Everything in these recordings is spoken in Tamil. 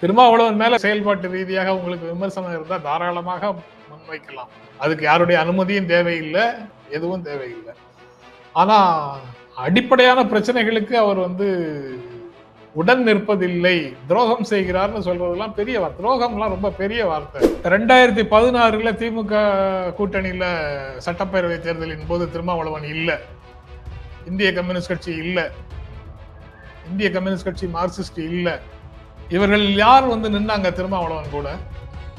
திருமாவளவன் மேல செயல்பாட்டு ரீதியாக உங்களுக்கு விமர்சனம் இருந்தால் தாராளமாக முன்வைக்கலாம். அதுக்கு யாருடைய அனுமதியும் தேவையில்லை எதுவும் தேவையில்லை. ஆனா அடிப்படையான பிரச்சனைகளுக்கு அவர் வந்து உடன் நிற்பதில்லை. துரோகம் செய்கிறார்னு சொல்றதெல்லாம் பெரிய துரோகம்லாம் ரொம்ப பெரிய வார்த்தை. ரெண்டாயிரத்தி பதினாறுல திமுக கூட்டணியில சட்டப்பேரவை தேர்தலின் போது திருமாவளவன் இல்லை. இந்திய கம்யூனிஸ்ட் கட்சி இல்லை. இந்திய கம்யூனிஸ்ட் கட்சி மார்க்சிஸ்ட் இல்லை. இவர்கள் யார் வந்து நின்னாங்க திருமாவளவன் கூட?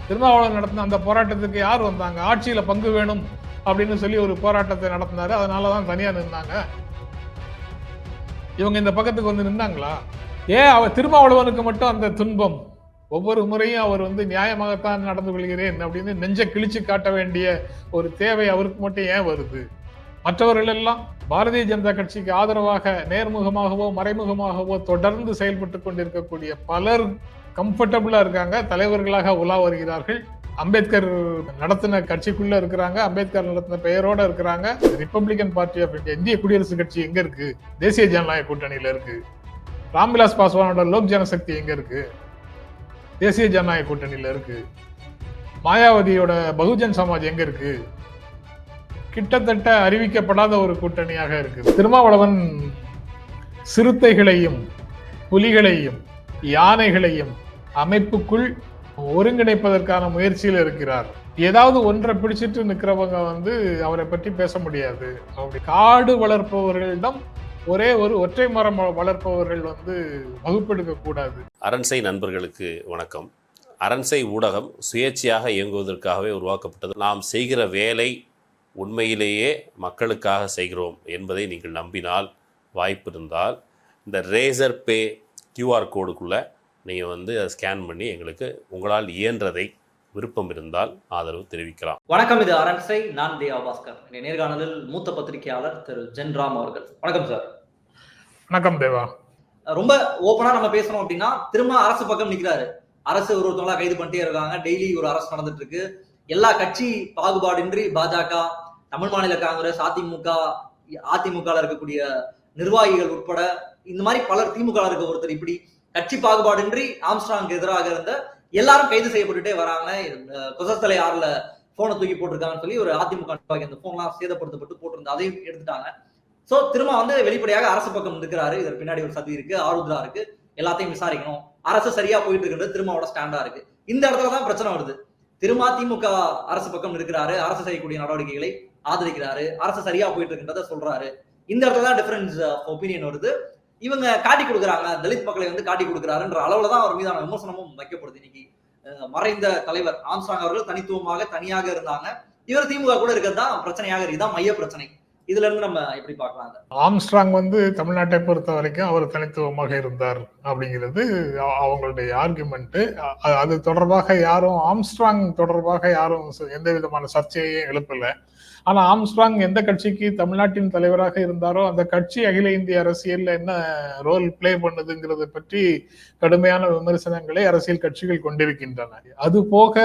திருமாவளவன் நடத்தின அந்த போராட்டத்துக்கு யார் வந்தாங்க? ஆட்சியில் பங்கு வேணும் அப்படின்னு சொல்லி ஒரு போராட்டத்தை நடத்தினாரு. அதனால தான் தனியாக நின்னாங்க. இவங்க இந்த பக்கத்துக்கு வந்து நின்னாங்களா? ஏன் அவர் திருமாவளவனுக்கு மட்டும் அந்த துன்பம். ஒவ்வொரு முறையும் அவர் வந்து நியாயமாகத்தான் நடந்து கொள்கிறேன் அப்படின்னு நெஞ்ச கிழிச்சு காட்ட வேண்டிய ஒரு தேவை அவருக்கு மட்டும் ஏன் வருது? மற்றவர்கள் எல்லாம் பாரதிய ஜனதா கட்சிக்கு ஆதரவாக நேர்முகமாகவோ மறைமுகமாகவோ தொடர்ந்து செயல்பட்டு கொண்டிருக்கக்கூடிய பலர் கம்ஃபர்டபுளா இருக்காங்க. தலைவர்களாக உலா வருகிறார்கள். அம்பேத்கர் நடத்தின கட்சிக்குள்ள இருக்கிறாங்க. அம்பேத்கர் நடத்தின பெயரோட இருக்கிறாங்க. ரிப்பப்ளிகன் பார்ட்டி ஆஃப் இந்தியா இந்திய குடியரசு கட்சி எங்க இருக்கு? தேசிய ஜனநாயக கூட்டணியில இருக்கு. ராம்விலாஸ் பாஸ்வானோட லோக் ஜனசக்தி எங்க இருக்கு? தேசிய ஜனநாயக கூட்டணியில இருக்கு. மாயாவதியோட பகுஜன் சமாஜ் எங்க இருக்கு? கிட்டத்தட்ட அறிவிக்கப்படாத ஒரு கூட்டணியாக இருக்குது. திருமாவளவன் சிறுத்தைகளையும் புலிகளையும் யானைகளையும் அமைப்புக்குள் ஒருங்கிணைப்பதற்கான முயற்சியில் இருக்கிறார். ஏதாவது ஒன்றை பிடிச்சிட்டு நிற்கிறவங்க வந்து அவரை பற்றி பேச முடியாது. அப்படி காடு வளர்ப்பவர்களிடம் ஒரே ஒரு ஒற்றை மரம் வளர்ப்பவர்கள் வந்து வகுப்பெடுக்க கூடாது. அரண்சை நண்பர்களுக்கு வணக்கம். அரண்சை ஊடகம் சுயேட்சையாக இயங்குவதற்காகவே உருவாக்கப்பட்டது. நாம் செய்கிற வேலை உண்மையிலேயே மக்களுக்காக செய்கிறோம் என்பதை நீங்கள் நம்பினால் வாய்ப்பு இருந்தால் இந்த ரேசர் பே கியூஆர் கோடுக்குள்ளே நீங்கள் வந்து அதை ஸ்கேன் பண்ணி எங்களுக்கு உங்களால் இயன்றதை விருப்பம் இருந்தால் ஆதரவு தெரிவிக்கலாம். வணக்கம் இது அரண்சை நான் தேவா பாஸ்கர் இந்த நேர்காணலில் மூத்த பத்திரிகையாளர் திரு ஜென் ராம் அவர்கள். வணக்கம் சார். வணக்கம் தேவா. ரொம்ப ஓப்பனா நம்ம பேசணும் அப்படின்னா திரும்ப அரசு பக்கம் நிக்கிறாரு. அரசு ஒரு ஒருத்தவங்களா கைது பண்ணிட்டே இருக்காங்க. டெய்லி ஒரு அரசு நடந்துட்டு இருக்கு. எல்லா கட்சி பாகுபாடின்றி பாஜக தமிழ் மாநில காங்கிரஸ் அதிமுக அதிமுக இருக்கக்கூடிய நிர்வாகிகள் உட்பட இந்த மாதிரி பலர் திமுக இருக்க ஒருத்தர் இப்படி கட்சி பாகுபாடின்றி ஆம்ஸ்ட்ராங் எதிராக இருந்த எல்லாரும் கைது செய்யப்பட்டுட்டே வராங்க. கொசஸ்தலை ஆறுல போனை தூக்கி போட்டிருக்காங்கன்னு சொல்லி ஒரு அதிமுக நிர்வாகி அந்த போன்லாம் சேதப்படுத்தப்பட்டு போட்டிருந்தா அதையும் எடுத்துட்டாங்க. சோ திரும்ப வந்து வெளிப்படையாக அரசு பக்கம் இருக்கிறாரு இதற்கு பின்னாடி ஒரு சதி இருக்கு ஆருத்ரா இருக்கு. எல்லாத்தையும் விசாரிக்கணும். அரசு சரியா போயிட்டு இருக்கிறது திருமாவோட ஸ்டாண்டா இருக்கு. இந்த இடத்துல தான் பிரச்சனை வருது. திருமா திமுக அரசு பக்கம் இருக்கிறாரு அரசு செய்யக்கூடிய நடவடிக்கைகளை ஆதரிக்கிறாரு அரசு சரியா போயிட்டு இருக்குன்றத சொல்றாரு. இந்த இடத்துல தான் டிஃபரன்ஸ் ஒப்பீனியன் வருது. இவங்க காட்டி கொடுக்குறாங்க தலித் மக்களை வந்து காட்டி கொடுக்குறாருன்ற அளவுல தான் அவர் மீதான விமர்சனமும் வைக்கப்படுது இன்னைக்கு. மறைந்த தலைவர் ஆம்ஸ்ட்ராங் அவர்கள் தனித்துவமாக தனியாக இருந்தாங்க. இவர் திமுக கூட இருக்கிறது தான் பிரச்சனையாக இருக்கு இதான் மைய பிரச்சனை. இதுல இருந்து நம்ம எப்படி பார்க்கலாம் ஆம்ஸ்ட்ராங் வந்து தமிழ்நாட்டை பொறுத்த வரைக்கும் அவர் தனித்துவமாக இருந்தார் அப்படிங்கிறது அவங்களுடைய ஆர்குமெண்ட் அது தொடர்பாக யாரும் ஆம்ஸ்ட்ராங் தொடர்பாக யாரும் எந்த விதமான சர்ச்சையையும் எழுப்பலை. ஆனா ஆம்ஸ்ட்ராங் எந்த கட்சிக்கு தமிழ்நாட்டின் தலைவராக இருந்தாரோ அந்த கட்சி அகில இந்திய அரசியல்ல என்ன ரோல் பிளே பண்ணுதுங்கிறத பற்றி கடுமையான விமர்சனங்களை அரசியல் கட்சிகள் கொண்டிருக்கின்றன. அது போக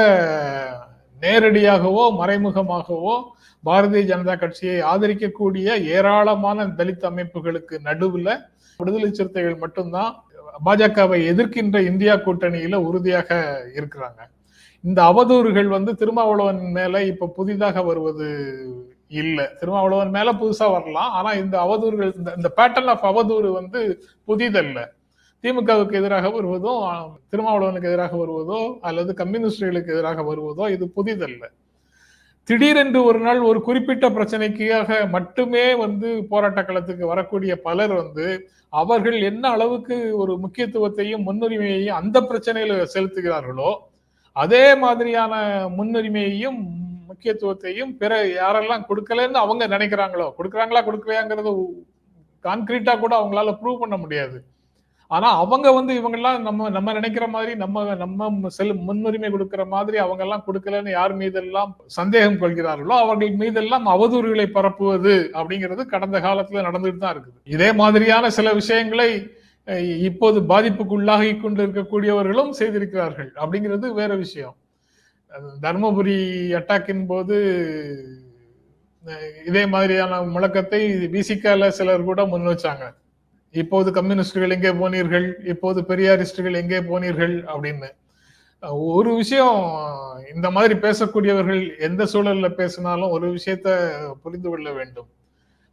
நேரடியாகவோ மறைமுகமாகவோ பாரதிய ஜனதா கட்சியை ஆதரிக்கக்கூடிய ஏராளமான தலித் அமைப்புகளுக்கு நடுவுல விடுதலை சிறுத்தைகள் மட்டும்தான் பாஜகவை எதிர்க்கின்ற இந்தியா கூட்டணியில உறுதியாக இருக்கிறாங்க. இந்த அவதூறுகள் வந்து திருமாவளவன் மேல இப்ப புதிதாக வருவது இல்ல. திருமாவளவன் மேல புதுசா வரலாம். ஆனா இந்த அவதூறுகள் இந்த இந்த பேட்டர்ன் ஆஃப் அவதூறு வந்து புதிதல்ல. திமுகவுக்கு எதிராக வருவதோ திருமாவளவனுக்கு எதிராக வருவதோ அல்லது கம்யூனிஸ்டுகளுக்கு எதிராக வருவதோ இது புதிதல்ல. திடீரென்று ஒரு நாள் ஒரு குறிப்பிட்ட பிரச்சனைக்காக மட்டுமே வந்து போராட்ட களத்துக்கு வரக்கூடிய பலர் வந்து அவர்கள் என்ன அளவுக்கு ஒரு முக்கியத்துவத்தையும் முன்னுரிமையையும் அந்த பிரச்சனையில செலுத்துகிறார்களோ அதே மாதிரியான முன்னுரிமையையும் முக்கியத்துவத்தையும் பிற யாரெல்லாம் கொடுக்கலன்னு அவங்க நினைக்கிறாங்களோ கொடுக்குறாங்களா கொடுக்கலையாங்கிறது கான்கிரீட்டா கூட அவங்களால ப்ரூவ் பண்ண முடியாது. ஆனா அவங்க வந்து இவங்கெல்லாம் நம்ம நம்ம நினைக்கிற மாதிரி நம்ம நம்ம செல் முன்னுரிமை கொடுக்கிற மாதிரி அவங்க எல்லாம் கொடுக்கலன்னு யார் மீதெல்லாம் சந்தேகம் கொள்கிறார்களோ அவர்கள் மீதெல்லாம் அவதூறுகளை பரப்புவது அப்படிங்கிறது கடந்த காலத்துல நடந்துட்டு தான் இருக்குது. இதே மாதிரியான சில விஷயங்களை இப்போது பாதிப்புக்குள்ளாகி கொண்டு இருக்கக்கூடியவர்களும் செய்திருக்கிறார்கள் அப்படிங்கிறது வேற விஷயம். தர்மபுரி அட்டாக்கின் போது இதே மாதிரியான முழக்கத்தை விசிகால சிலர் கூட முன் வச்சாங்க. இப்போது கம்யூனிஸ்டுகள் எங்கே போனீர்கள்? இப்போது பெரியாரிஸ்டுகள் எங்கே போனீர்கள்? அப்படின்னு. ஒரு விஷயம் இந்த மாதிரி பேசக்கூடியவர்கள் எந்த சூழல்ல பேசினாலும் ஒரு விஷயத்த புரிந்து கொள்ள வேண்டும்.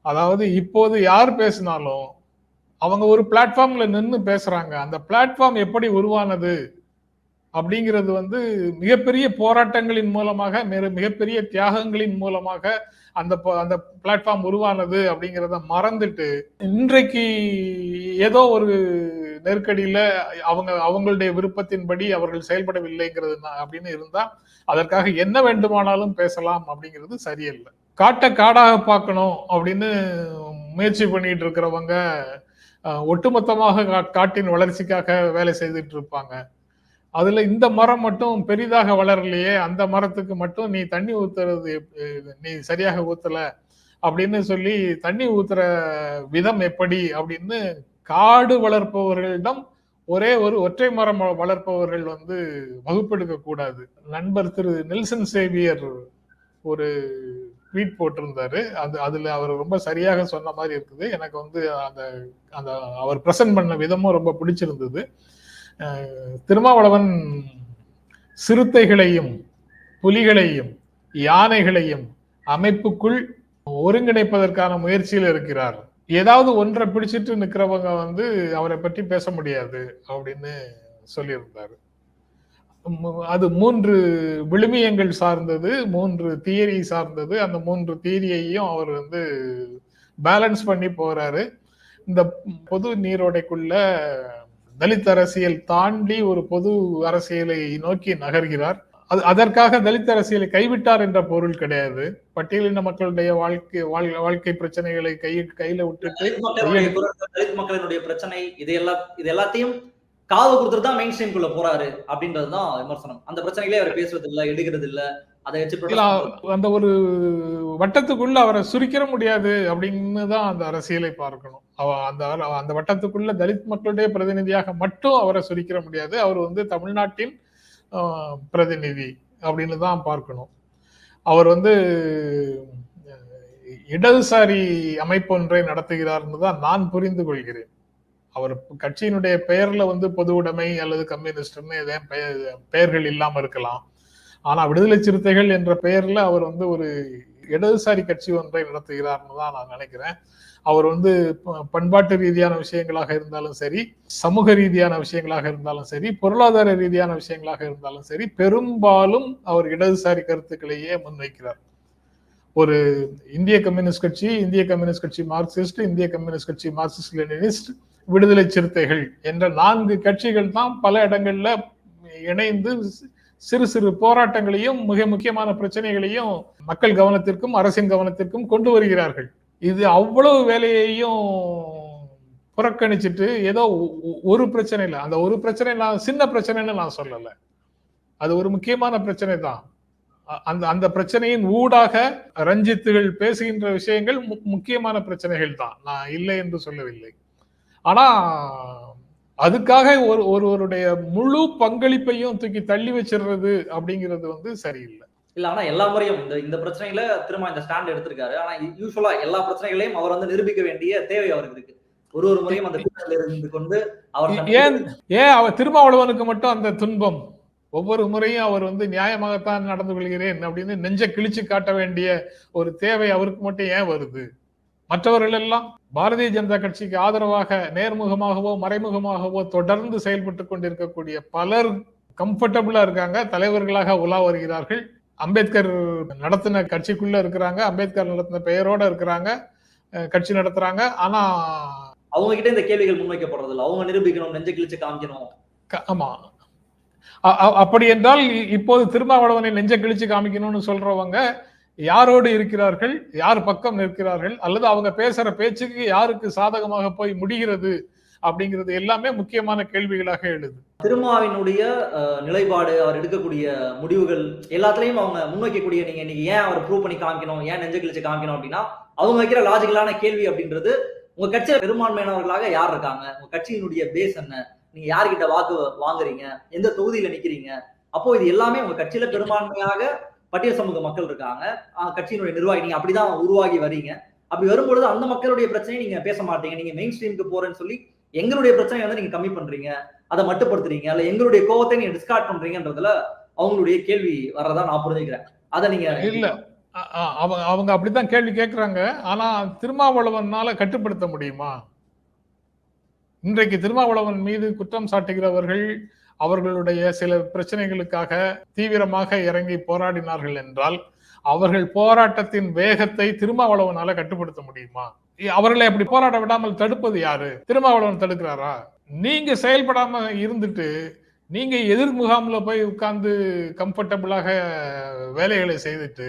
அதாவது இப்போது யார் பேசினாலும் அவங்க ஒரு பிளாட்ஃபார்ம்ல நின்று பேசுறாங்க. அந்த பிளாட்ஃபார்ம் எப்படி உருவானது அப்படிங்கிறது வந்து மிகப்பெரிய போராட்டங்களின் மூலமாக மிகப்பெரிய தியாகங்களின் மூலமாக அந்த அந்த பிளாட்ஃபார்ம் உருவானது அப்படிங்கிறத மறந்துட்டு இன்றைக்கு ஏதோ ஒரு நெருக்கடியில அவங்க அவங்களுடைய விருப்பத்தின்படி அவர்கள் செயல்படவில்லைங்கிறது அப்படின்னு இருந்தா அதற்காக என்ன வேண்டுமானாலும் பேசலாம் அப்படிங்கிறது சரியல்ல. காட்டை காடாக பார்க்கணும் அப்படின்னு முயற்சி பண்ணிட்டு இருக்கிறவங்க ஒட்டுமொத்தமாக காட்டின் வளர்ச்சிக்காக வேலை செய்துட்டு இருப்பாங்க. அதுல இந்த மரம் மட்டும் பெரிதாக வளரலையே அந்த மரத்துக்கு மட்டும் நீ தண்ணி ஊத்துறது எப்- நீ சரியாக ஊத்தல அப்படின்னு சொல்லி தண்ணி ஊத்துற விதம் எப்படி அப்படின்னு காடு வளர்ப்பவர்களிடம் ஒரே ஒரு ஒற்றை மரம் வ- வளர்ப்பவர்கள் வந்து வகுப்பெடுக்க கூடாது நண்பர் திரு நெல்சன் சேவியர் ஒரு ட்வீட் போட்டிருந்தாரு. அது அதுல அவர் ரொம்ப சரியாக சொன்ன மாதிரி இருக்குது. எனக்கு வந்து அந்த அந்த அவர் பிரசன்ட் பண்ண விதமும் ரொம்ப பிடிச்சிருந்தது. திருமாவளவன் சிறுத்தைகளையும் புலிகளையும் யானைகளையும் அமைப்புக்குள் ஒருங்கிணைப்பதற்கான முயற்சியில் இருக்கிறார். ஏதாவது ஒன்றை பிடிச்சிட்டு நிக்கிறவங்க வந்து அவரை பற்றி பேச முடியாது அப்படின்னு சொல்லியிருந்தாரு. அது மூன்று விழுமியங்கள் சார்ந்தது மூன்று தியரி சார்ந்தது. அந்த மூன்று தியரியையும் அவர் வந்து பேலன்ஸ் பண்ணி போறாரு. இந்த பொது நீரோடைக்குள்ள தலித் அரசியல் தாண்டி ஒரு பொது அரசியலை நோக்கி நகர்கிறார். அது அதற்காக தலித் அரசியலை கைவிட்டார் என்ற பொருள் கிடையாது. பட்டியலின மக்களுடைய வாழ்க்கை வாழ்க்கை பிரச்சனைகளை கை கையில விட்டுட்டு தலித் மக்களினுடைய பிரச்சனை இது எல்லா இது எல்லாத்தையும் காது கொடுத்துட்டு தான் மெயின் ஸ்ட்ரீம்குள்ள போறாரு அப்படின்றதுதான் விமர்சனம். அந்த பிரச்சனைகளே அவர் பேசுறது இல்ல எடுக்கிறது இல்ல அதை வச்சு. அந்த ஒரு வட்டத்துக்குள்ள அவரை சுருக்கிற முடியாது அப்படின்னு தான் அந்த அரசியலை பார்க்கணும். அவ அந்த அந்த வட்டத்துக்குள்ள தலித் மக்களுடைய பிரதிநிதியாக மட்டும் அவரை சுருக்கிற முடியாது. அவர் வந்து தமிழ்நாட்டின் பிரதிநிதி அப்படின்னு தான் பார்க்கணும். அவர் வந்து இடதுசாரி அமைப்பு ஒன்றை நடத்துகிறார்னு தான் நான் புரிந்து கொள்கிறேன். அவர் கட்சியினுடைய பெயர்ல வந்து பொது உடைமை அல்லது கம்யூனிஸ்ட்னு எதையும் பெயர் பெயர்கள் இல்லாம இருக்கலாம். ஆனா விடுதலை சிறுத்தைகள் என்ற பெயர்ல அவர் வந்து ஒரு இடதுசாரி கட்சி ஒன்றை நடத்துகிறார்னு தான் நான் நினைக்கிறேன். அவர் வந்து ப- பண்பாட்டு ரீதியான விஷயங்களாக இருந்தாலும் சரி சமூக ரீதியான விஷயங்களாக இருந்தாலும் சரி பொருளாதார ரீதியான விஷயங்களாக இருந்தாலும் சரி பெரும்பாலும் அவர் இடதுசாரி கருத்துக்களையே முன்வைக்கிறார். ஒரு இந்திய கம்யூனிஸ்ட் கட்சி இந்திய கம்யூனிஸ்ட் கட்சி மார்க்சிஸ்ட் இந்திய கம்யூனிஸ்ட் கட்சி மார்க்சிஸ்ட் லெனினிஸ்ட் விடுதலை சிறுத்தைகள் என்ற நான்கு கட்சிகள் தான் பல இடங்கள்ல இணைந்து சிறு சிறு போராட்டங்களையும் மிக முக்கியமான பிரச்சனைகளையும் மக்கள் கவனத்திற்கும் அரசின் கவனத்திற்கும் கொண்டு வருகிறார்கள். இது அவ்வளவு வேலையையும் புறக்கணிச்சிட்டு ஏதோ ஒ- ஒரு பிரச்சனை இல்லை. அந்த ஒரு பிரச்சனை நான் சின்ன பிரச்சனைன்னு நான் சொல்லலை. அது ஒரு முக்கியமான பிரச்சனை தான். அ- அந்த அந்த பிரச்சனையின் ஊடாக ரஞ்சித்துகள் பேசுகின்ற விஷயங்கள் மு- முக்கியமான பிரச்சனைகள் தான். நான் இல்லை என்று சொல்லவில்லை. ஆனா அதுக்காக ஒரு ஒருவருடைய முழு பங்களிப்பையும் தூக்கி தள்ளி வச்சிடுறது அப்படிங்கிறது வந்து சரியில்லை. இல்ல ஆனா எல்லா முறையும் இந்த இந்த பிரச்சனைகளை திரும்ப இந்த ஸ்டாண்ட் எடுத்திருக்காரு. ஆனா யூஸ்வலா எல்லா பிரச்சனைகளையும் அவர் வந்து நிரூபிக்க வேண்டிய தேவை அவருக்கு இருக்கு. ஒரு ஒரு முறையும் அந்த கூட்டத்தில் இருந்து கொண்டு அவர் ஏன் ஏன் அவர் திருமாவளவனுக்கு மட்டும் அந்த துன்பம்? ஒவ்வொரு முறையும் அவர் வந்து நியாயமாகத்தான் நடந்து கொள்கிறேன் அப்படின்னு நெஞ்ச கிழிச்சு காட்ட வேண்டிய ஒரு தேவை அவருக்கு மட்டும் ஏன் வருது? மற்றவர்கள் எல்லாம் பாரதிய ஜனதா கட்சிக்கு ஆதரவாக நேர்முகமாகவோ மறைமுகமாகவோ தொடர்ந்து செயல்பட்டு கொண்டிருக்கக்கூடிய பலர் கம்ஃபர்டபுளா இருக்காங்க. தலைவர்களாக உலா வருகிறார்கள். அம்பேத்கர் நடத்தின கட்சிக்குள்ள இருக்கிறாங்க. அம்பேத்கர் நடத்தின பெயரோட இருக்கிறாங்க. கட்சி நடத்துறாங்க. ஆனா அவங்க கிட்ட இந்த கேள்விகள் முன்வைக்கப்படுறது இல்ல அவங்க நிரூபிக்கணும் நெஞ்ச கிழிச்சு காமிக்கணும். ஆமா. அப்படி என்றால் இப்போது திருமாவளவனை நெஞ்ச கிழிச்சு காமிக்கணும்னு சொல்றவங்க யாரோடு இருக்கிறார்கள்? யார் பக்கம் நிற்கிறார்கள்? அல்லது அவங்க பேசுற பேச்சுக்கு யாருக்கு சாதகமாக போய் முடிகிறது? அப்படிங்கிறது எல்லாமே முக்கியமான கேள்விகளாக எழுது. திருமாவினுடைய நிலைப்பாடு அவர் எடுக்கக்கூடிய முடிவுகள் எல்லாத்துலயும் அவங்க முன்வைக்கக்கூடிய நீங்க இன்னைக்கு ஏன் அவர் ப்ரூவ் பண்ணி காமிக்கணும்? ஏன் நெஞ்ச கிழிச்சு காமிக்கணும் அப்படின்னா அவங்க வைக்கிற லாஜிக்கலான கேள்வி அப்படின்றது உங்க கட்சியில பெரும்பான்மையானவர்களாக யார் இருக்காங்க? உங்க கட்சியினுடைய பேஸ் என்ன? நீங்க யார்கிட்ட வாக்கு வாங்குறீங்க? எந்த தொகுதியில நிக்கிறீங்க? அப்போ இது எல்லாமே உங்க கட்சியில பெரும்பான்மையாக பட்டியல் சமூக மக்கள் இருக்காங்க. கட்சியினுடைய நிர்வாகி நீங்க அப்படிதான் உருவாகி வரீங்க. அப்படி வரும்பொழுது அந்த மக்களுடைய பிரச்சனையை நீங்க பேச மாட்டீங்க. நீங்க மெயின் ஸ்ட்ரீமுக்கு போறேன்னு சொல்லி எங்களுடைய பிரச்சனையை வந்து நீங்க கம்மி பண்றீங்க. அதை மட்டுப்படுத்துறீங்க. அல்ல எங்களுடைய கோவத்தை நீங்க டிஸ்கார்ட் பண்றீங்கன்றதுல அவங்களுடைய கேள்வி வர்றதா நான் புரிஞ்சுக்கிறேன். அதை நீங்க இல்ல. அவங்க அவங்க அப்படித்தான் கேள்வி கேட்கிறாங்க ஆனா திருமாவளவனால கட்டுப்படுத்த முடியுமா? இன்றைக்கு திருமாவளவன் மீது குற்றம் சாட்டுகிறவர்கள் அவர்களுடைய சில பிரச்சனைகளுக்காக தீவிரமாக இறங்கி போராடினார்கள் என்றால் அவர்கள் போராட்டத்தின் வேகத்தை திருமாவளவனால கட்டுப்படுத்த முடியுமா? இ- அவர்களை அப்படி போராட விடாமல் தடுப்பது யாரு? திருமாவளவன் தடுக்கிறாரா? நீங்க செயல்படாம இருந்துட்டு நீங்க எதிர் முகாம்ல போய் உட்கார்ந்து கம்ஃபர்டபுளாக வேலைகளை செய்துட்டு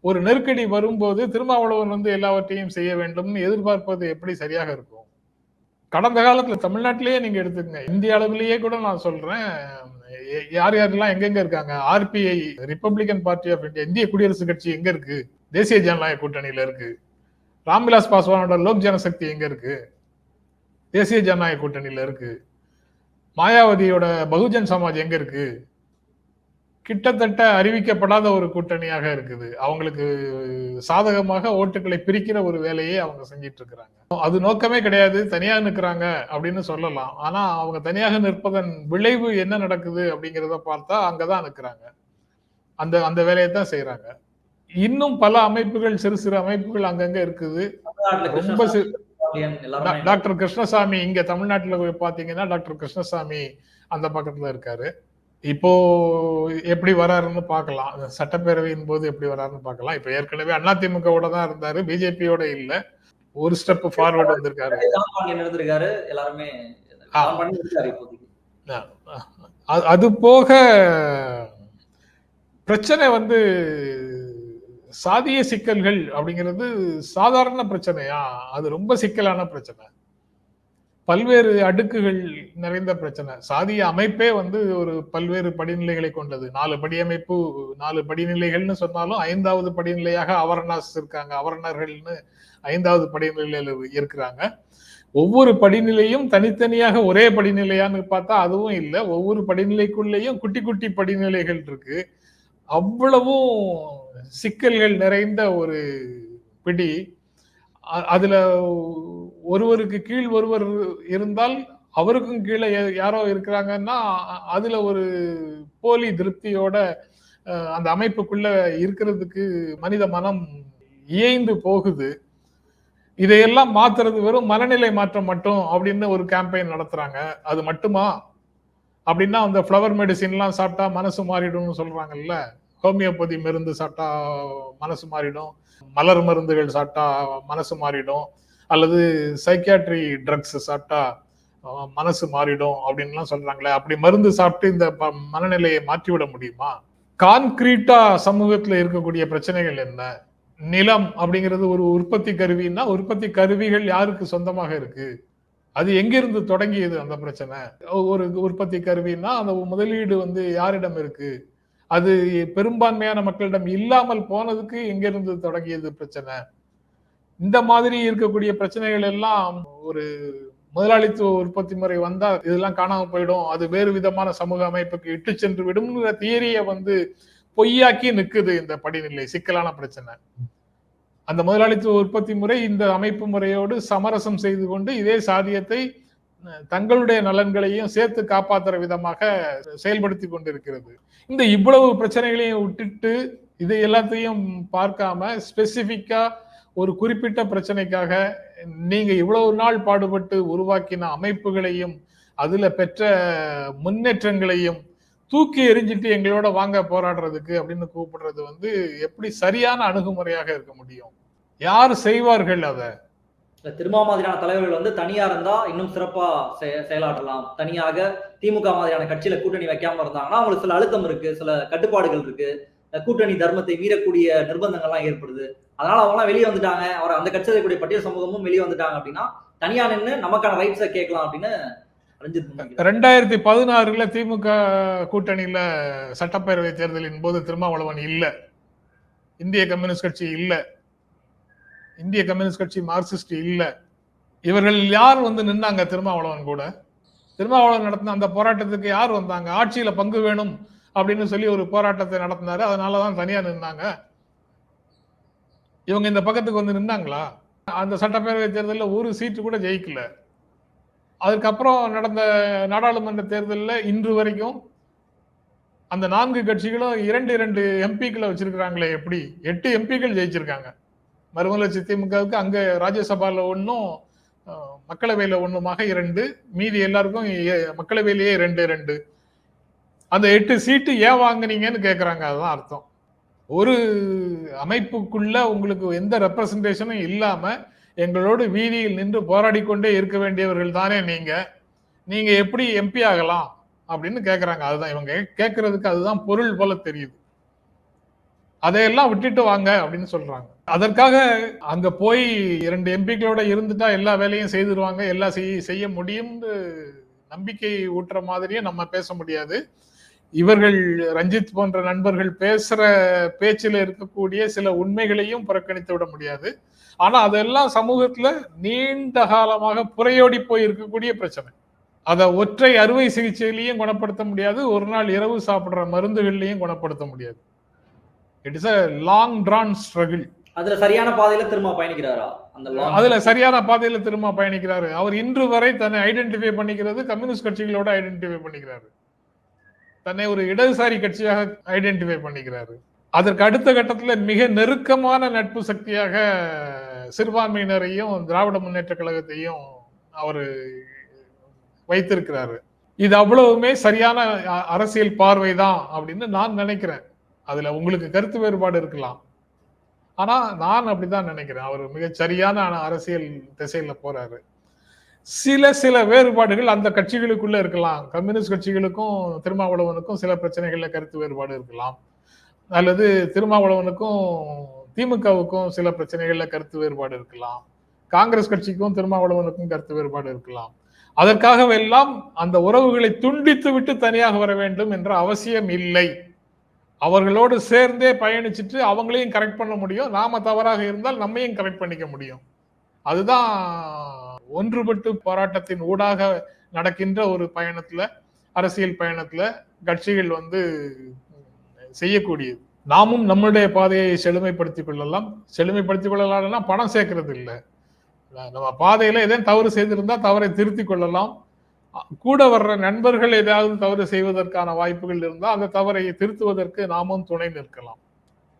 ஒரு நெருக்கடி வரும்போது திருமாவளவன் வந்து எல்லாவற்றையும் செய்ய வேண்டும்னு எதிர்பார்ப்பது எப்படி சரியாக இருக்கும்? கடந்த காலத்துல தமிழ்நாட்டிலேயே நீங்க எடுத்துக்கங்க. இந்திய அளவிலேயே கூட நான் சொல்றேன். யார் யாரெல்லாம் எங்கெங்க இருக்காங்க? RPI republican party of India இந்திய குடியரசுக் கட்சி எங்க இருக்கு? தேசிய ஜனநாயக கூட்டணியில இருக்கு. ராம்விலாஸ் பாஸ்வானோட லோக் ஜனசக்தி எங்க இருக்கு? தேசிய ஜனநாயக கூட்டணியில இருக்கு. மாயாவதியோட பகுஜன் சமாஜ் எங்க இருக்கு? கிட்டத்தட்ட அறிவிக்கப்படாத ஒரு கூட்டணியாக இருக்குது. அவங்களுக்கு சாதகமாக ஓட்டுகளை பிரிக்கிற ஒரு வேலையை அவங்க செஞ்சிட்டு இருக்கிறாங்க அது நோக்கமே கிடையாது. தனியாக நிற்கிறாங்க அப்படின்னு சொல்லலாம். ஆனா அவங்க தனியாக நிற்பதன் விளைவு என்ன நடக்குது அப்படிங்கிறத பார்த்தா அங்கதான் நிற்கிறாங்க. அந்த அந்த வேலையை தான் செய்யறாங்க இன்னும் பல அமைப்புகள் சிறு சிறு அமைப்புகள் அங்கங்க இருக்குது. ரொம்ப டாக்டர் கிருஷ்ணசாமி இங்க தமிழ்நாட்டுல பாத்தீங்கன்னா டாக்டர் கிருஷ்ணசாமி அந்த பக்கத்துல இருக்காரு. இப்போ எப்படி வராருன்னு பார்க்கலாம். சட்டப்பேரவையின் போது எப்படி வராருன்னு பார்க்கலாம். இப்ப ஏற்கனவே அதிமுகவோட தான் இருந்தாரு பிஜேபியோட இல்ல. ஒரு ஸ்டெப் ஃபார்வர்ட் வந்திருக்காரு. எல்லாருமே அது போக பிரச்சனை வந்து சாதிய சிக்கல்கள் அப்படிங்கிறது சாதாரண பிரச்சனையா? அது ரொம்ப சிக்கலான பிரச்சனை. பல்வேறு அடுக்குகள் நிறைந்த பிரச்சனை. சாதிய அமைப்பே வந்து ஒரு பல்வேறு படிநிலைகளை கொண்டது. நாலு படியமைப்பு நாலு படிநிலைகள்னு சொன்னாலும் ஐந்தாவது படிநிலையாக அவரணாஸ் இருக்காங்க. அவர்ணர்கள்னு ஐந்தாவது படிநிலையில இருக்கிறாங்க. ஒவ்வொரு படிநிலையும் தனித்தனியாக ஒரே படிநிலையான்னு பார்த்தா அதுவும் இல்லை. ஒவ்வொரு படிநிலைக்குள்ளேயும் குட்டி குட்டி படிநிலைகள் இருக்கு. அவ்வளவும் சிக்கல்கள் நிறைந்த ஒரு பிடி அதுல ஒருவருக்கு கீழ் ஒருவர் இருந்தால் அவருக்கும் கீழே யாரோ இருக்கிறாங்கன்னா அதுல ஒரு போலி திருப்தியோட அந்த அமைப்புக்குள்ள இருக்கிறதுக்கு மனித மனம் இயைந்து போகுது. இதையெல்லாம் மாத்துறது வெறும் மனநிலை மாற்றம் மட்டும் அப்படின்னு ஒரு கேம்பெயின் நடத்துறாங்க. அது மட்டுமா? அப்படின்னா அந்த ஃப்ளவர் மெடிசின்லாம் சாப்பிட்டா மனசு மாறிடும்னு சொல்றாங்கல்ல. ஹோமியோபதி மருந்து சாப்பிட்டா மனசு மாறிடும். மலர் மருந்துகள் சாப்பிட்டா மனசு மாறிடும். அல்லது சைக்கியாட்ரி ட்ரக்ஸ் சாப்பிட்டா மனசு மாறிடும் அப்படின்லாம் சொல்றாங்களே. அப்படி மருந்து சாப்பிட்டு இந்த ப- மனநிலையை மாற்றிவிட முடியுமா? கான்கிரீட்டா சமூகத்துல இருக்கக்கூடிய பிரச்சனைகள் என்ன? நிலம் அப்படிங்கிறது ஒரு உற்பத்தி கருவின்னா உற்பத்தி கருவிகள் யாருக்கு சொந்தமாக இருக்கு? அது எங்கிருந்து தொடங்கியது அந்த பிரச்சனை? ஒரு உற்பத்தி கருவின்னா அந்த முதலீடு வந்து யாரிடம் இருக்கு? அது பெரும்பான்மையான மக்களிடம் இல்லாமல் போனதுக்கு எங்கிருந்து தொடங்கியது பிரச்சனை? இந்த மாதிரி இருக்கக்கூடிய பிரச்சனைகள் எல்லாம் ஒரு முதலாளித்துவ உற்பத்தி முறை வந்தா இதெல்லாம் காணாம போயிடும். அது வேறு விதமான சமூக அமைப்புக்கு இட்டு சென்று விடும்ங்கிற தியரியை வந்து பொய்யாக்கி நிற்குது இந்த படிநிலை சிக்கலான பிரச்சனை. அந்த முதலாளித்துவ உற்பத்தி முறை இந்த அமைப்பு முறையோடு சமரசம் செய்து கொண்டு இதே சாதியத்தை தங்களுடைய நலன்களையும் சேர்த்து காப்பாற்றுற விதமாக செயல்படுத்தி கொண்டிருக்கிறது. இந்த இவ்வளவு பிரச்சனைகளையும் விட்டுட்டு இதை எல்லாத்தையும் பார்க்காம ஸ்பெசிஃபிக்கா ஒரு குறிப்பிட்ட பிரச்சனைக்காக நீங்க இவ்வளவு நாள் பாடுபட்டு உருவாக்கின அமைப்புகளையும் அதுல பெற்ற முன்னேற்றங்களையும் தூக்கி எரிஞ்சிட்டு எங்களோட வாங்க போராடுறதுக்கு அப்படின்னு கூப்பிடுறது வந்து எப்படி சரியான அணுகுமுறையாக இருக்க முடியும்? யார் செய்வார்கள் அதை? இந்த திருமா மாதிரியான தலைவர்கள் வந்து தனியா இருந்தா இன்னும் சிறப்பா செயலாற்றலாம். தனியாக திமுக மாதிரியான கட்சியில கூட்டணி வைக்காம இருந்தாங்கன்னா அவங்களுக்கு சில அழுத்தம் இருக்கு சில கட்டுப்பாடுகள் இருக்கு. கூட்டணி தர்மத்தை மீறக்கூடிய நிர்பந்தங்கள்லாம் ஏற்படுது. அதனால அவங்களாம் வெளியே வந்துட்டாங்க. அவர் அந்த கட்சியில் கூடிய பட்டியல் சமூகமும் வெளியே வந்துட்டாங்க அப்படின்னா தனியா நின்று நமக்கான ரைட்ஸை கேட்கலாம் அப்படின்னு ரெண்டாயிரத்தி பதினாறுல திமுக கூட்டணியில சட்டப்பேரவை தேர்தலின் போது திருமாவளவன் இல்லை. இந்திய கம்யூனிஸ்ட் கட்சி இல்லை. இந்திய கம்யூனிஸ்ட் கட்சி மார்க்சிஸ்ட் இல்லை. இவர்கள் யார் வந்து நின்னாங்க திருமாவளவன் கூட? திருமாவளவன் நடத்தின அந்த போராட்டத்துக்கு யார் வந்தாங்க? ஆட்சியில பங்கு வேணும் அப்படின்னு சொல்லி ஒரு போராட்டத்தை நடத்தினாரு. அதனாலதான் தனியா நின்னாங்க. இவங்க இந்த பக்கத்துக்கு வந்து நின்னாங்களா? அந்த சட்டப்பேரவை தேர்தலில் ஒரு சீட்டு கூட ஜெயிக்கல. அதுக்கப்புறம் நடந்த நாடாளுமன்ற தேர்தலில் இன்று வரைக்கும் அந்த நான்கு கட்சிகளும் இரண்டு இரண்டு எம்பிக்களை வச்சிருக்கிறாங்களே எப்படி? எட்டு எம்பிக்கள் ஜெயிச்சிருக்காங்க. மறுமலர்ச்சி திமுகவுக்கு அங்க ராஜ்யசபால ஒன்றும் மக்களவையில ஒண்ணுமாக இரண்டு மீதி எல்லாருக்கும் ஏ- மக்களவையிலேயே ரெண்டு ரெண்டு. அந்த எட்டு சீட்டு ஏன் வாங்குனீங்கன்னு கேக்குறாங்க அதுதான் அர்த்தம். ஒரு அமைப்புக்குள்ள உங்களுக்கு எந்த ரெப்ரசன்டேஷனும் இல்லாம எங்களோடு வீதியில் நின்று போராடி கொண்டே இருக்க வேண்டியவர்கள் தானே நீங்க. நீங்க எப்படி எம்பி ஆகலாம் அப்படின்னு கேக்குறாங்க அதுதான் இவங்க. கேட்கறதுக்கு அதுதான் பொருள் போல தெரியுது. அதையெல்லாம் விட்டுட்டு வாங்க அப்படின்னு சொல்றாங்க. அதற்காக அங்க போய் இரண்டு எம்பிக்களோட இருந்துட்டா எல்லா வேலையும் செய்திருவாங்க எல்லாம் செய் செய்ய முடியும்னு நம்பிக்கை ஊட்டுற மாதிரியே நம்ம பேச முடியாது. இவர்கள் ரஞ்சித் போன்ற நண்பர்கள் பேசுற பேச்சில் இருக்கக்கூடிய சில உண்மைகளையும் புறக்கணித்து விட முடியாது. ஆனா அதெல்லாம் சமூகத்துல நீண்ட காலமாக புறையோடி போய் இருக்கக்கூடிய பிரச்சனை. அதை ஒற்றை அறுவை சிகிச்சையிலையும் குணப்படுத்த முடியாது ஒரு நாள் இரவு சாப்பிடுற மருந்துகள்லையும் குணப்படுத்த முடியாது. It is a long drawn struggle அதுல சரியான பாதையில திரும்ப பயணிக்கிறாரா? அந்த அதுல சரியான பாதையில திரும்ப பயணிக்கிறாரு. அவர் இன்று வரை தன்னை ஐடென்டிஃபை பண்ணிக்கிறது கம்யூனிஸ்ட் கட்சிகளோட ஐடென்டிஃபை பண்ணிக்கிறாரு. தன்னை ஒரு இடதுசாரி கட்சியாக ஐடென்டிஃபை பண்ணிக்கிறாரு. அதற்கு அடுத்த கட்டத்துல மிக நெருக்கமான நட்பு சக்தியாக சிறுபான்மையினரையும் திராவிட முன்னேற்ற கழகத்தையும் அவர் வைத்திருக்கிறாரு. இது அவ்வளவுமே சரியான அரசியல் பார்வைதான் அப்படின்னு நான் நினைக்கிறேன். அதுல உங்களுக்கு கருத்து வேறுபாடு இருக்கலாம். ஆனா நான் அப்படிதான் நினைக்கிறேன். அவர் மிகச்சரியான அரசியல் திசையில போறாரு. சில சில வேறுபாடுகள் அந்த கட்சிகளுக்குள்ள இருக்கலாம். கம்யூனிஸ்ட் கட்சிகளுக்கும் திருமாவளவனுக்கும் சில பிரச்சனைகள்ல கருத்து வேறுபாடு இருக்கலாம். அல்லது திருமாவளவனுக்கும் திமுகவுக்கும் சில பிரச்சனைகள்ல கருத்து வேறுபாடு இருக்கலாம். காங்கிரஸ் கட்சிக்கும் திருமாவளவனுக்கும் கருத்து வேறுபாடு இருக்கலாம். அதற்காகவெல்லாம் அந்த உறவுகளை துண்டித்து விட்டு தனியாக வர வேண்டும் என்ற அவசியம் இல்லை. அவர்களோடு சேர்ந்தே பயணிச்சுட்டு அவங்களையும் கரெக்ட் பண்ண முடியும். நாம தவறாக இருந்தால் நம்மையும் கரெக்ட் பண்ணிக்க முடியும். அதுதான் ஒன்றுபட்டு போராட்டத்தின் ஊடாக நடக்கின்ற ஒரு பயணத்துல அரசியல் பயணத்துல கட்சிகள் வந்து செய்யக்கூடியது. நாமும் நம்மளுடைய பாதையை செழுமைப்படுத்திக் கொள்ளலாம். செழுமைப்படுத்திக் கொள்ளலாம்னா பணம் சேர்க்கறது இல்லை. நம்ம பாதையில எதையும் தவறு செய்திருந்தா தவறை திருத்திக் கொள்ளலாம். கூட வர்ற நண்பர்கள் ஏதாவது தவறு செய்வதற்கான வாய்ப்புகள் இருந்தால் அந்த தவறை திருத்துவதற்கு நாமும் துணை நிற்கலாம்.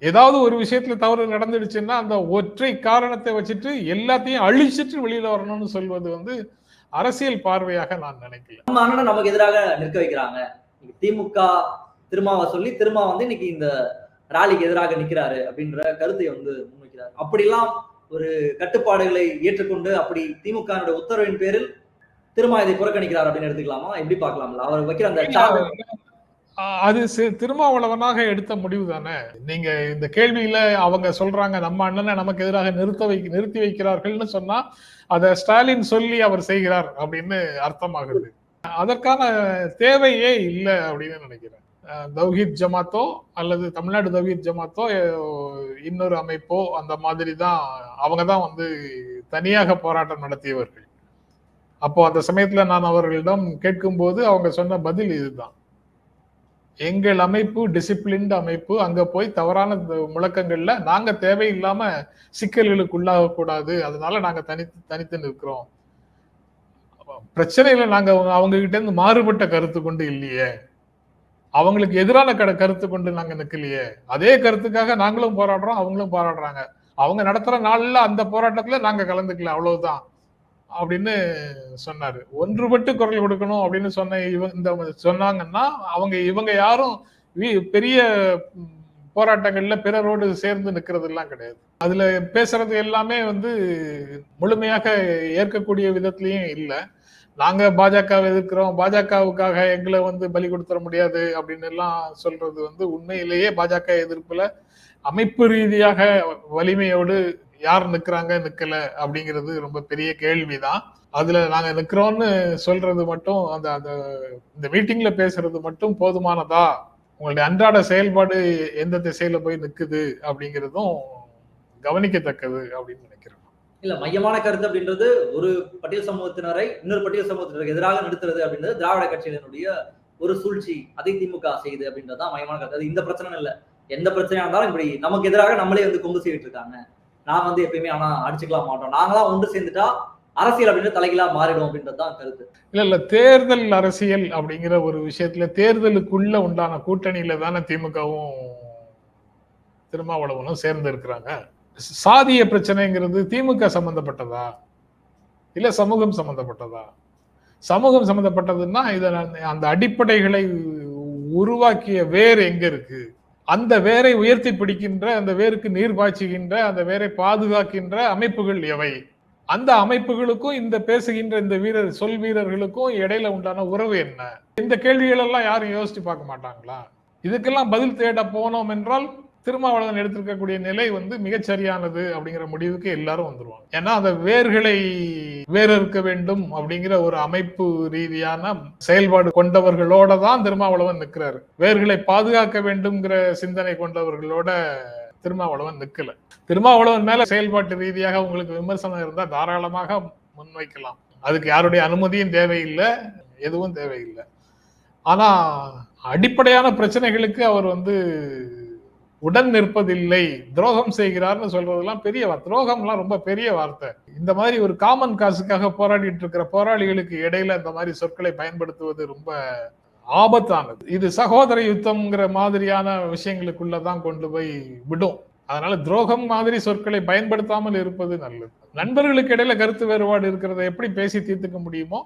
ஏதாவது ஒரு விஷயத்துல தவறு நடந்துடுச்சுன்னா அந்த ஒற்றை காரணத்தை வச்சுட்டு எல்லாத்தையும் அழிச்சிட்டு வெளியில வரணும்னு சொல்வது வந்து அரசியல் பார்வையாக நான் நினைக்கல. நம்ம நமக்கு எதிராக நிற்க வைக்கிறாங்க. திமுக திருமாவை சொல்லி திருமா வந்து இன்னைக்கு இந்த ராலிக்கு எதிராக நிக்கிறாரு அப்படின்ற கருத்தை வந்து முன்வைக்கிறார். அப்படிலாம் ஒரு கட்டுப்பாடுகளை ஏற்றுக்கொண்டு அப்படி திமுக உத்தரவின் பேரில் திருமா இதை புறக்கணிக்கிறார் அப்படின்னு எடுத்துக்கலாமா? எப்படி பார்க்கலாம்ல? அவர் வைக்கிற அந்த அது திருமாவளவனாக எடுத்த முடிவு தானே நீங்க இந்த கேள்வியில அவங்க சொல்றாங்க நம்ம அண்ணனை நமக்கு எதிராக நிறுத்த வை நிறுத்தி வைக்கிறார்கள்னு சொன்னா அத ஸ்டாலின் சொல்லி அவர் செய்கிறார் அப்படின்னு அர்த்தமாகுது. அதற்கான தேவையே இல்லை அப்படின்னு நினைக்கிறேன். தௌஹீத் ஜமாத்தோ அல்லது தமிழ்நாடு தௌஹீத் ஜமாத்தோ இன்னொரு அமைப்போ அந்த மாதிரி தான் அவங்க தான் வந்து தனியாக போராட்டம் நடத்தியவர்கள். அப்போ அந்த சமயத்துல நான் அவர்களிடம் கேட்கும்போது அவங்க சொன்ன பதில் இதுதான். எங்கள் அமைப்பு டிசிப்ளின்டு அமைப்பு அங்க போய் தவறான முழக்கங்கள்ல நாங்க தேவையில்லாம சிக்கல்களுக்கு உள்ளாக கூடாது அதனால நாங்க தனித்து தனித்து நிற்கிறோம். பிரச்சனையில நாங்க அவங்க- அவங்க கிட்ட இருந்து மாறுபட்ட கருத்து கொண்டு இல்லையே. அவங்களுக்கு எதிரான கட கருத்து கொண்டு நாங்க நிக்கலையே. அதே கருத்துக்காக நாங்களும் போராடுறோம் அவங்களும் போராடுறாங்க. அவங்க நடத்துற நாள்ல அந்த போராட்டத்துல நாங்க கலந்துக்கல அவ்வளவுதான். அப்படின்னு சொன்னாரு. ஒன்றுபட்டு குரல் கொடுக்கணும் அப்படின்னு சொன்ன இவங்க இந்த சொன்னாங்கன்னா அவங்க இவங்க யாரும் வி- பெரிய போராட்டங்கள்ல பிறரோடு சேர்ந்து நிக்கிறது எல்லாம் கிடையாது. அதுல பேசுறது எல்லாமே வந்து முழுமையாக ஏற்கக்கூடிய விதத்திலயும் இல்லை. நாங்க பாஜகவை எதிர்க்கிறோம் பாஜகவுக்காக எங்களை வந்து பலி கொடுத்துட முடியாது அப்படின்னு எல்லாம் சொல்றது வந்து உண்மையிலேயே பாஜக எதிர்ப்புல அமைப்பு ரீதியாக வலிமையோடு யார் நிக்கிறாங்க நிக்கல அப்படிங்கிறது ரொம்ப பெரிய கேள்விதான். அதுல நாங்க நிக்கிறோம்னு சொல்றது மட்டும் அந்த அந்த இந்த மீட்டிங்ல பேசுறது மட்டும் போதுமானதா? உங்களுடைய அன்றாட செயல்பாடு எந்த திசையில போய் நிக்குது அப்படிங்கிறதும் கவனிக்கத்தக்கது அப்படின்னு நினைக்கிறேன். இல்ல மையமான கருத்து அப்படின்றது ஒரு பட்டியல் சமூகத்தினரை இன்னொரு பட்டியல் சமூகத்தினருக்கு எதிராக நிறுத்துறது அப்படின்றது திராவிட கட்சியினுடைய ஒரு சூழ்ச்சி அதை திமுக செய்யுது அப்படின்றதான் மையமான கருத்து. அது இந்த பிரச்சனை இல்ல. எந்த பிரச்சனையா இருந்தாலும் இப்படி நமக்கு எதிராக நம்மளே வந்து கொங்கு செய்யிட்டு இருக்காங்க. நாங்க வந்து எப்பயுமே ஆனா அடிச்சுக்கலாம் மாட்டோம். நாங்களாம் ஒன்று சேர்ந்துட்டா அரசியல் அப்படின்னு தலைகளா மாறிடும் அப்படின்றது தான் கருத்து. இல்ல இல்ல தேர்தல் அரசியல் அப்படிங்கிற ஒரு விஷயத்துல தேர்தலுக்குள்ள உண்டான கூட்டணியில தானே திமுகவும் திருமாவளவனும் சேர்ந்து இருக்கிறாங்க. சாதிய பிரச்சனைங்கிறது திமுக சம்பந்தப்பட்டதா? இல்ல சமூகம் சம்பந்தப்பட்டதா? சமூகம் சம்பந்தப்பட்டதுன்னா இத அந்த அடிப்படைகளை உருவாக்கிய வேர் எங்க இருக்கு? அந்த வேரை உயர்த்தி பிடிக்கின்ற அந்த வேருக்கு நீர் பாய்ச்சுகின்ற அந்த வேரை பாதுகாக்கின்ற அமைப்புகள் எவை? அந்த அமைப்புகளுக்கும் இந்த பேசுகின்ற இந்த வீரர் சொல் வீரர்களுக்கும் இடையில உண்டான உறவு என்ன? இந்த கேள்விகள் எல்லாம் யாரும் யோசிச்சு பார்க்க மாட்டாங்களா? இதுக்கெல்லாம் பதில் தேட போனோம் என்றால் திருமாவளவன் எடுத்திருக்கக்கூடிய நிலை வந்து மிகச் சரியானது அப்படிங்கிற முடிவுக்கு எல்லாரும் வந்துருவாங்க. ஏன்னா அந்த வேர்களை வேறறுக்க வேண்டும் அப்படிங்கிற ஒரு அமைப்பு ரீதியான செயல்பாடு கொண்டவர்களோட தான் திருமாவளவன் நிற்கிறாரு. வேர்களை பாதுகாக்க வேண்டும்ங்கிற சிந்தனை கொண்டவர்களோட திருமாவளவன் நிக்கல திருமாவளவன் மேல செயல்பாட்டு ரீதியாக உங்களுக்கு விமர்சனம் இருந்தா தாராளமாக முன்வைக்கலாம். அதுக்கு யாருடைய அனுமதியும் தேவையில்லை எதுவும் தேவையில்லை. ஆனா அடிப்படையான பிரச்சனைகளுக்கு அவர் வந்து உடன் நிற்பதில்லை துரோகம் செய்கிறார்னு சொல்றதெல்லாம் பெரிய துரோகம்லாம் ரொம்ப பெரிய வார்த்தை. இந்த மாதிரி ஒரு காமன் காசுக்காக போராடிட்டு இருக்கிற போராளிகளுக்கு இடையில இந்த மாதிரி சொற்களை பயன்படுத்துவது ரொம்ப ஆபத்தானது. இது சகோதர யுத்தம்ங்கிற மாதிரியான விஷயங்களுக்குள்ளதான் கொண்டு போய் விடும். அதனால துரோகம் மாதிரி சொற்களை பயன்படுத்தாமல் இருப்பது நல்லது. நண்பர்களுக்கு இடையில கருத்து வேறுபாடு இருக்கிறத எப்படி பேசி தீர்த்துக்க முடியுமோ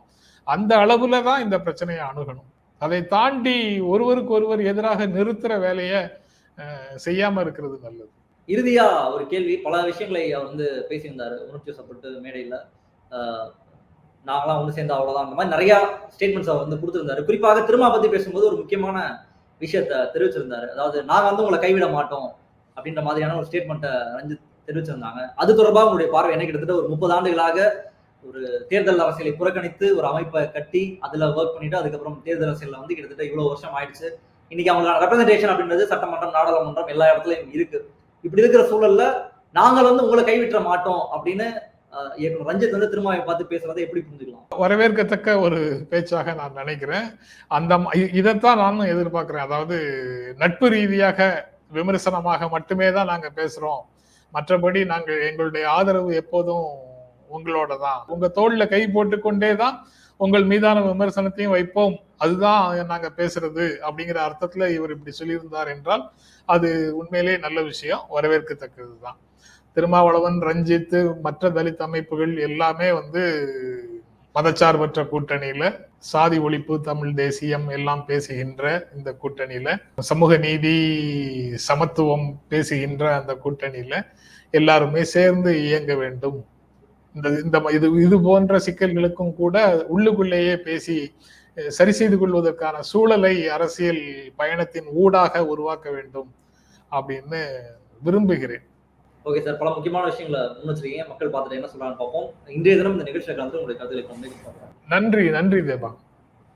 அந்த அளவுல தான் இந்த பிரச்சனையை அணுகணும். அதை தாண்டி ஒருவருக்கு ஒருவர் எதிராக நிறுத்துற வேலையை செய்யாம இருக்கிறது நல்லது. இறுதியா ஒரு கேள்வி பல விஷயங்களை அவர் வந்து பேசியிருந்தாரு. உணர்ச்சி வசப்பட்டு மேடையில நாங்களாம் ஒன்று சேர்ந்தா அவ்வளோதான் அந்த மாதிரி நிறைய ஸ்டேட்மெண்ட்ஸ் அவர் வந்து கொடுத்துருந்தாரு. குறிப்பாக திருமா பற்றி பேசும்போது ஒரு முக்கியமான விஷயத்த தெரிவிச்சிருந்தாரு. அதாவது நாங்கள் வந்து உங்களை கைவிட மாட்டோம் அப்படின்ற மாதிரியான ஒரு ஸ்டேட்மெண்ட்டை ரஞ்சித் தெரிவிச்சிருந்தாங்க. அது தொடர்பாக உங்களுடைய பார்வை என்ன? கிட்டத்தட்ட ஒரு முப்பது ஆண்டுகளாக ஒரு தேர்தல் அரசியலை புறக்கணித்து ஒரு அமைப்பை கட்டி அதில் ஒர்க் பண்ணிட்டு அதுக்கப்புறம் தேர்தல் அரசியலில் வந்து கிட்டத்தட்ட இவ்வளோ வருஷம் ஆயிடுச்சு. இன்னைக்கு அவங்களுக்கான ரெப்ரஸன்டேஷன் அப்படின்றது சட்டமன்றம் நாடாளுமன்றம் எல்லா இடத்துலயும் இருக்கு. இப்படி இருக்கிற சூழல்ல நாங்கள் வந்து உங்களை கைவிட்ட மாட்டோம் அப்படின்னு இயக்குனர் ரஞ்சித் வந்து திருமாவை பார்த்து பேசுறதை எப்படி புரிஞ்சுக்கலாம்? வரவேற்கத்தக்க ஒரு பேச்சாக நான் நினைக்கிறேன். அந்த இதைத்தான் நானும் எதிர்பார்க்கிறேன். அதாவது நட்பு ரீதியாக விமர்சனமாக மட்டுமே தான் நாங்க பேசுறோம். மற்றபடி நாங்கள் எங்களுடைய ஆதரவு எப்போதும் உங்களோட தான் உங்க தோல்ல கை போட்டுக்கொண்டே தான் உங்கள் மீதான விமர்சனத்தையும் வைப்போம். அதுதான் நாங்க பேசுறது அப்படிங்கிற அர்த்தத்துல இவர் இப்படி சொல்லியிருந்தார் என்றால் அது உண்மையிலேயே நல்ல விஷயம் வரவேற்கத்தக்கது தான் திருமாவளவன் ரஞ்சித் மற்ற தலித் அமைப்புகள் எல்லாமே வந்து மதச்சார்பற்ற கூட்டணியில சாதி ஒழிப்பு தமிழ் தேசியம் எல்லாம் பேசுகின்ற இந்த கூட்டணியில சமூக நீதி சமத்துவம் பேசுகின்ற அந்த கூட்டணியில எல்லாருமே சேர்ந்து இயங்க வேண்டும். இந்த இந்த இது இது போன்ற சிக்கல்களுக்கும் கூட உள்ளுக்குள்ளேயே பேசி சரி செய்து கொள்வதற்கான சூழலை அரசியல் பயணத்தின் ஊடாக உருவாக்க வேண்டும் அப்படின்னு விரும்புகிறேன். ஓகே சார் பல முக்கியமான விஷயங்களை முன் வச்சிருக்கீங்க மக்கள் பார்த்துட்டு என்ன சொல்றாங்கன்னு பார்ப்போம். இன்றைய தினம் இந்த நிகழ்ச்சியில் கலந்து உங்களுடைய கருத்துக்களை நன்றி நன்றி தேவா.